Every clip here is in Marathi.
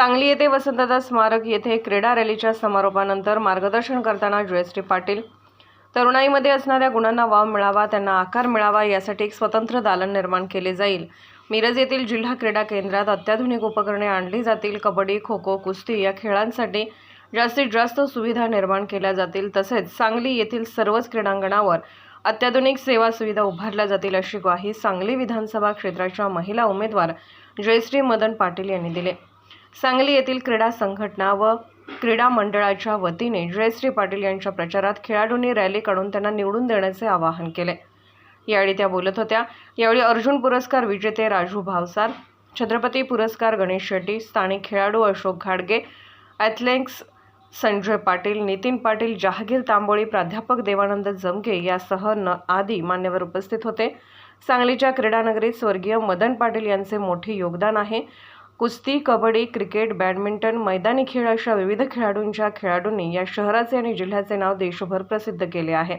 सांगली येथे वसंतदादा स्मारक येथे क्रीडा रॅलीच्या समारोपानंतर मार्गदर्शन करताना जयश्री पाटील. तरुणाईमध्ये असणाऱ्या गुणांना वाव मिळावा त्यांना आकार मिळावा यासाठी एक स्वतंत्र दालन निर्माण केले जाईल. मिरज येथील जिल्हा क्रीडा केंद्रात अत्याधुनिक उपकरणे आणली जातील कबड्डी खो खो कुस्ती या खेळांसाठी जास्तीत जास्त सुविधा निर्माण केल्या जातील. तसेच सांगली येथील सर्वच क्रीडांगणावर अत्याधुनिक सेवा सुविधा उभारल्या जातील अशी ग्वाही सांगली विधानसभा क्षेत्राच्या महिला उमेदवार जयश्री मदन पाटील यांनी दिली. सांगली येथील क्रीडा संघटना व क्रीडा मंडळाच्या वतीने जयश्री पाटील यांच्या प्रचारात खेळाडूंनी रॅली काढून त्यांना निवडून देण्याचे आवाहन केले. यावेळी त्या बोलत होत्या यावेळी अर्जुन पुरस्कार विजेते राजू भावसार छत्रपती पुरस्कार गणेश शेट्टी स्थानिक खेळाडू अशोक घाडगे ॲथलेटिक्स संजय पाटील नितीन पाटील जहागीर तांबोळी प्राध्यापक देवानंद जमगे यासह न आदी मान्यवर उपस्थित होते. सांगलीच्या क्रीडानगरीत स्वर्गीय मदन पाटील यांचे मोठे योगदान आहे. कुस्ती कबड्डी क्रिकेट बॅडमिंटन मैदानी खेळ अशा विविध खेळाडूंच्या खेळाडूंनी या शहराचे आणि जिल्ह्याचे नाव देशभर प्रसिद्ध केले आहे.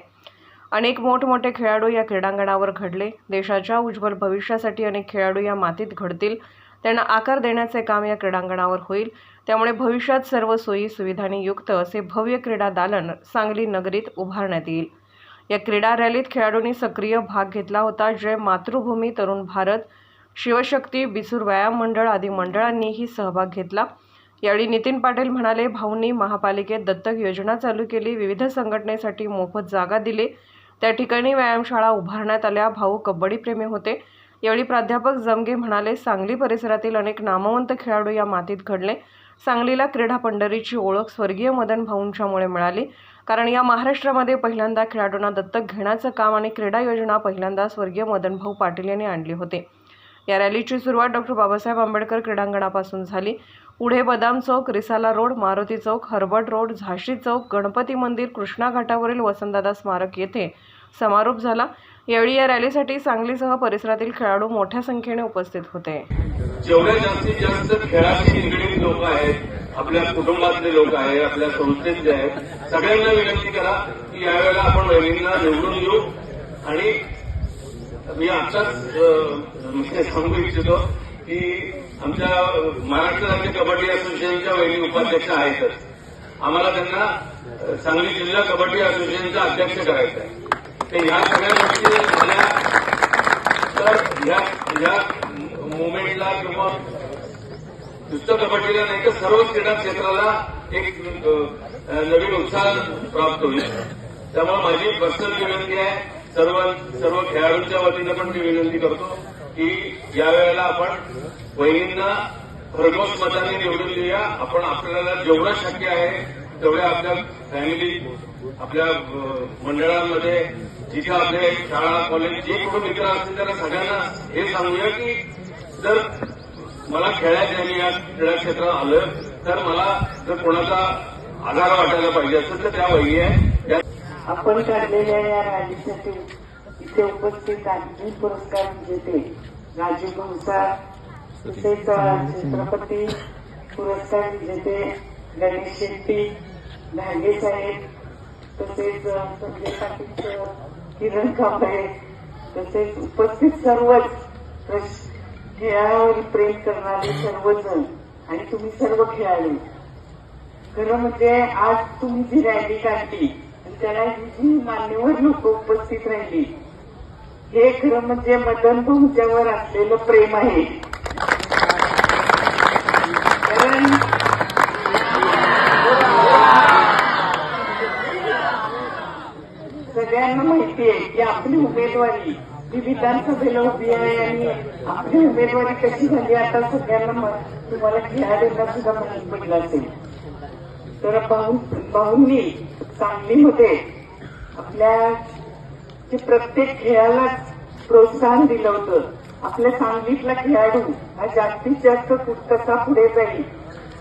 अनेक मोठमोठे खेळाडू या क्रीडांगणावर घडले. देशाच्या उज्ज्वल भविष्यासाठी अनेक खेळाडू या मातीत घडतील. त्यांना आकार देण्याचे काम या क्रीडांगणावर होईल. त्यामुळे भविष्यात सर्व सोयी सुविधांनी युक्त असे भव्य क्रीडा दालन सांगली नगरीत उभारण्यात येईल. या क्रीडा रॅलीत खेळाडूंनी सक्रिय भाग घेतला होता जय मातृभूमी तरुण भारत शिवशक्ती बिसूर व्यायाम मंडळ आदी मंडळांनीही सहभाग घेतला. यावेळी नितीन पाटील म्हणाले भाऊंनी महापालिकेत दत्तक योजना चालू केली विविध संघटनेसाठी मोफत जागा दिली. त्या ठिकाणी व्यायामशाळा उभारण्यात आल्या भाऊ कबड्डीप्रेमी होते. यावेळी प्राध्यापक जमगे म्हणाले सांगली परिसरातील अनेक नामवंत खेळाडू या मातीत घडले. सांगलीला क्रीडा पंढरीची ओळख स्वर्गीय मदन भाऊंच्यामुळे मिळाली. कारण या महाराष्ट्रामध्ये पहिल्यांदा खेळाडूंना दत्तक घेण्याचं काम आणि क्रीडा योजना पहिल्यांदा स्वर्गीय मदन भाऊ पाटील यांनी आणली होती. या रॅलीची सुरुवात डॉक्टर बाबासाहेब आंबेडकर क्रीडांगणापासून झाली. पुढे Badam Chowk Risala road Maruti Chowk Herbert road झाशी चौक गणपती मंदिर कृष्णा घाटावरील वसंतदादा स्मारक येथे समारोप झाला. यावेळी या रॅलीसाठी सांगलीसह परिसरातील खेळाडू मोठ्या संख्येने उपस्थित होते. जेवढे जास्तीत जास्त खेळाशी निगडीत लोक आहेत आपल्या कुटुंबातले लोक आहेत आपल्या संस्थेतले आहेत सगळ्यांना विनंती करा की यावेळेला आपण वहिनींना निवडून देऊ आणि मी आताच म्हणजे सांगू इच्छितो की आमच्या महाराष्ट्र राज्य कबड्डी असोसिएशनच्या वहिनी उपाध्यक्ष आहेतच आम्हाला त्यांना सांगली जिल्हा कबड्डी असोसिएशनचा अध्यक्ष करायचं आहे. तर ह्या सगळ्या गोष्टी झाल्या तर या या मुवमेंटला किंवा नुसतं कबड्डीला नाही तर सर्व क्रीडा क्षेत्राला एक नवीन उत्साह प्राप्त होईल. त्यामुळे माझी पर्सनल विनंती आहे सर्व सर्व खेळाडूंच्या वतीनं पण मी विनंती करतो की यावेळेला आपण वहिनींना भरघोस मताने निवडून देऊया आपण आपल्याला जेवढं शक्य आहे तेवढ्या आपल्या फॅमिली आपल्या मंडळांमध्ये जिथे आपले शाळा कॉलेज जे कुठे मित्र असतील त्यांना सगळ्यांना हे सांगूया की जर मला खेळायचं आणि या क्रीडा क्षेत्रात आलं तर मला जर कोणाचा आधार वाटायला पाहिजे असेल तर त्या वही आहे आपण काढलेल्या या रॅलीसाठी इथे उपस्थित आणखी पुरस्कार विजेते राजीव भाऊसार तसेच छत्रपती पुरस्कार विजेते गणेश शेट्टी धागे साहेब तसेच संजय पाटील किरण कांबळे तसेच उपस्थित सर्वच खेळावर प्रेम करणारे सर्वजण आणि तुम्ही सर्व खेळाडू. खरं म्हणजे आज तुम्ही जी रॅली काढली त्याला ही मान्यवर लोक उपस्थित राहिली. हे खरं म्हणजे मदन तुमच्यावर असलेलं प्रेम आहे. कारण सगळ्यांना माहिती आहे की आपली उमेदवारी ही विधानसभेला उभी आहे आणि आपली उमेदवारी कशी झाली आता सगळ्यांना तुम्हाला खेळाडूंना सुद्धा माहिती पडलं असेल. तर भाऊ भाऊंनी सांगलीमध्ये आपल्या जे प्रत्येक खेळाला प्रोत्साहन दिलं होतं. आपल्या सांगलीतला खेळाडू हा जास्तीत जास्त कसा पुढे जाईल.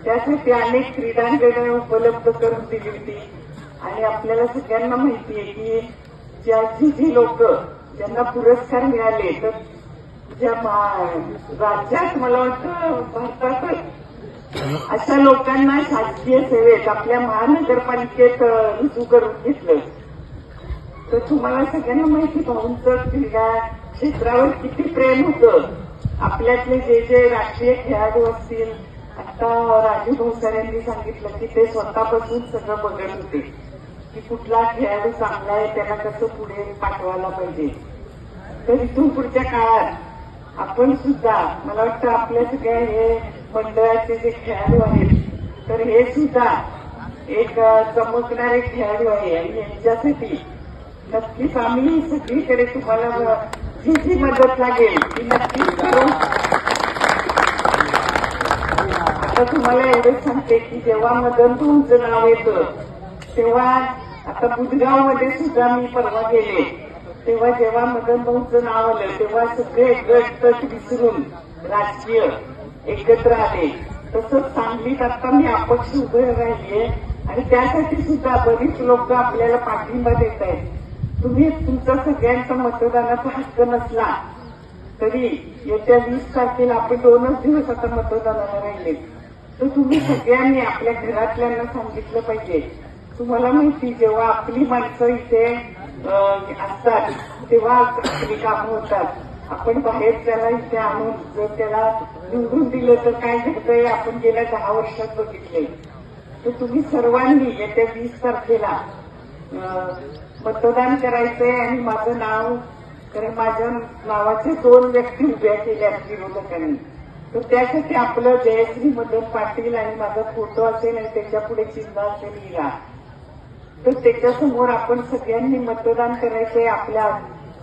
त्यासाठी अनेक क्रीडांगणं उपलब्ध करून दिली होती. आणि आपल्याला सगळ्यांना माहिती आहे की ज्याची जी लोक ज्यांना पुरस्कार मिळाले तर ज्या राज्यात मला वाटतं भारतातच अशा लोकांना शासकीय सेवेत आपल्या महानगरपालिकेत रुजू करून घेतलं तर तुम्हाला सगळ्यांना माहिती भाऊंचं क्रीडा क्षेत्रावर किती प्रेम होतं. आपल्यातले जे जे राष्ट्रीय खेळाडू असतील आता राजू भाऊसार यांनी सांगितलं की ते स्वतःपासून सगळं बघत होते. की कुठला खेळाडू चांगला आहे त्याला कसं पुढे पाठवायला पाहिजे. तर इथून पुढच्या काळात आपण सुद्धा मला वाटतं आपल्या सगळ्या हे मंडळाचे जे खेळाडू आहेत तर हे सुद्धा एक चमकणारे खेळाडू आहे आणि यांच्यासाठी नक्कीच आम्ही सगळीकडे तुम्हाला जी जी मदत लागेल ती नक्कीच करू आता तुम्हाला एवढंच सांगते की जेव्हा मदन तुमचं नाव येतं तेव्हा आता बुधगावमध्ये सुद्धा मी परवा गेले. तेव्हा जेव्हा मदन भाऊंचं नाव आलं तेव्हा सगळे गट विसरून राजकीय एकत्र आले तसंच सांगलीत आता मी अपक्ष उभे राहिले आणि त्यासाठी सुद्धा बरीच लोक आपल्याला पाठिंबा देत आहेत. तुम्ही तुमचा सगळ्यांचा मतदानाचा हक्क नसला तरी येत्या वीस तारखेला आपण दोनच दिवस आता मतदानाला राहिले. तर तुम्ही सगळ्यांनी आपल्या घरातल्यांना सांगितलं पाहिजे. तुम्हाला माहिती जेव्हा आपली माणसं इथे असतात तेव्हा आपली कामं होतात. आपण बाहेर त्याला इथे आणून जर त्याला निवडून दिलं तर काय घडतंय? आपण गेल्या दहा वर्षात बघितले तर तुम्ही सर्वांनी येत्या वीस तारखेला मतदान करायचंय आणि माझं नाव कारण माझ्या नावाचे दोन व्यक्ती उभ्या केल्या विरोधकांनी. तर त्यासाठी आपलं जयश्री मदन पाटील आणि माझा फोटो असेल आणि त्याच्या पुढे चिन्ह असेल लिहा तर त्याच्यासमोर आपण सगळ्यांनी मतदान करायचंय आपल्या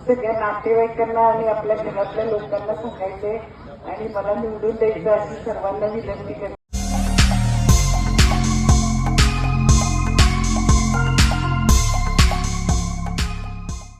सगळ्या नातेवाईकांना आणि आपल्या घरातल्या लोकांना सांगायचंय आणि मला निवडून द्यायचं अशी सर्वांना विनंती करते.